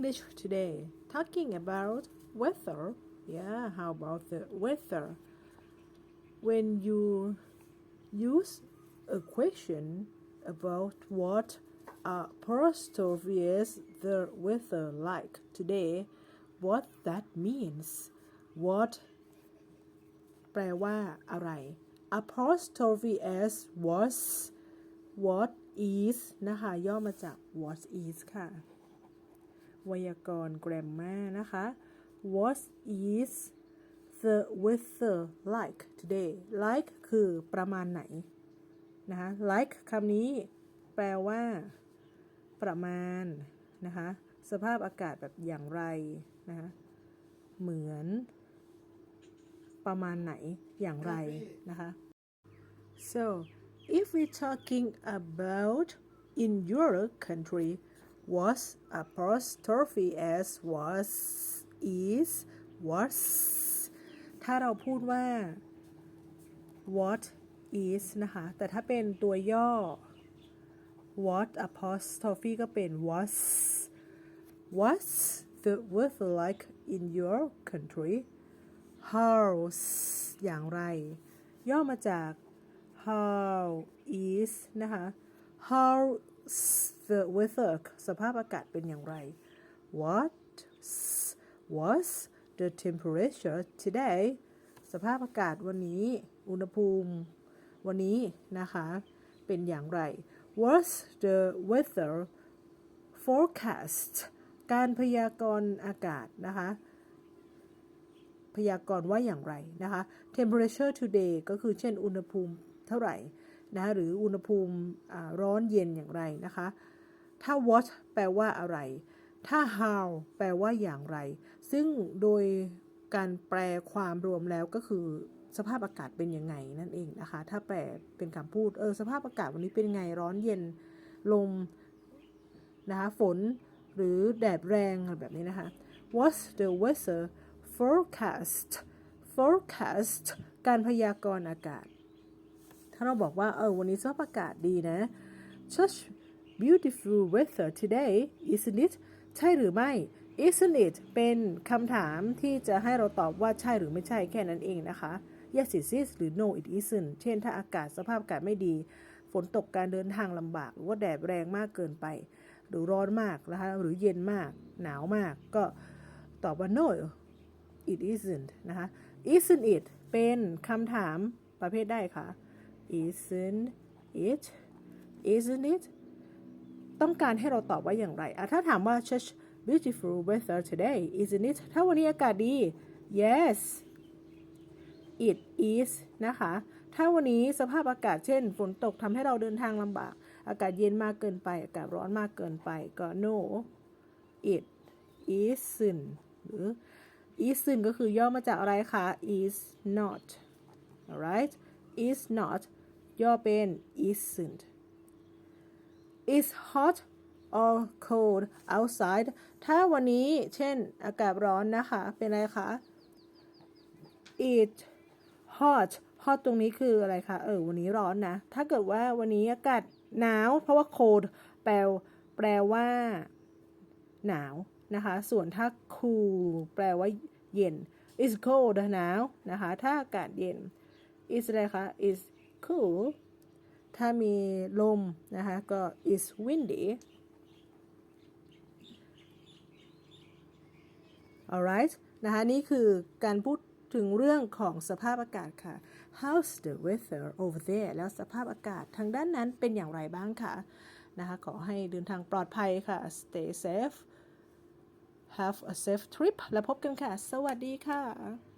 English today talking about weather yeah how about the weather when you use a question about what apostrophe is the weather like today what that means what แปลว่าอะไร apostrophe s was what is นะคะ ย่อมาจาก what is ค่ะ ไวยากรณ์ grammar นะคะ what is the weather like today like คือประมาณไหนนะคะ like คำนี้แปลว่า ประมาณนะคะ สภาพอากาศแบบอย่างไรนะคะ เหมือน ประมาณไหนอย่างไรนะคะ so if we're talking about in your country was apostrophe s was is was ถ้าเราพูดว่า what is นะคะ แต่ถ้าเป็นตัวย่อ what apostrophe ก็เป็น was what's the weather like in your country house อย่างไร ย่อมาจาก how is นะคะ how the weather สภาพอากาศเป็นอย่างไร what was the temperature today สภาพอากาศวันนี้ อุณหภูมิวันนี้นะคะ เป็นอย่างไร what's the weather forecast การพยากรณ์อากาศนะคะ พยากรณ์ว่าอย่างไรนะคะ temperature today ก็คือเช่นอุณหภูมิเท่าไหร่ นะหรืออุณหภูมิร้อนเย็นอย่างไรนะคะ ถ้า what แปลว่าอะไร ถ้า how แปลว่าอย่างไร ซึ่งโดยการแปลความรวมแล้วก็คือสภาพอากาศเป็นยังไงนั่นเองนะคะ ถ้าแปลเป็นคำพูดเออสภาพอากาศวันนี้เป็นไงร้อนเย็นลมนะคะฝนหรือแดดแรงอะไรแบบนี้นะคะ What's the weather forecast forecast การพยากรณ์อากาศ ถ้าเราบอกว่าเออวันนี้สภาพอากาศดีนะ such beautiful weather today isn't it ใช่หรือไม่ isn't it เป็นคำถามที่จะให้เราตอบว่าใช่หรือไม่ใช่แค่นั้นเองนะคะ yes it is หรือ no it isn't เช่นถ้าอากาศสภาพอากาศไม่ดี ฝนตกการเดินทางลำบาก หรือว่าแดดแรงมากเกินไป หรือร้อนมากนะคะหรือเย็นมาก หนาวมาก ก็ตอบว่า no it isn't นะคะ isn't it เป็นคำถามประเภทได้ค่ะ isn't it isn't it ต้องการให้เราตอบว่าอย่างไรถ้าถามว่า such beautiful weather today isn't it ถ้าวันนี้อากาศดี yes it is นะคะ ถ้าวันนี้สภาพอากาศเช่น ฝนตกทำให้เราเดินทางลำบาก อากาศเย็นมากเกินไป อากาศร้อนมากเกินไป ก็ no it isn't หรือ isn't ก็คือย่อมาจากอะไรคะ is not alright is not ย่อเป็น isn't is hot or cold outside ถ้าวันนี้เช่นอากาศร้อนนะคะ เป็นอะไรคะ it hot hot ตรงนี้คืออะไรคะ เออ วันนี้ร้อนนะ ถ้าเกิดว่าวันนี้อากาศหนาว เพราะว่า cold แปลแปลว่า หนาวนะคะ ส่วนถ้า cool แปลว่าเย็น is cold หนาวนะคะ ถ้าอากาศเย็น is อะไรคะ is cool ถ้ามีลมนะคะก็ is windy alright นะคะนี่คือการพูดถึงเรื่องของสภาพอากาศค่ะ how's the weather over there แล้วสภาพอากาศทางด้านนั้นเป็นอย่างไรบ้างคะนะคะขอให้เดินทางปลอดภัยค่ะ stay safe have a safe trip แล้วพบกันค่ะ สวัสดีค่ะ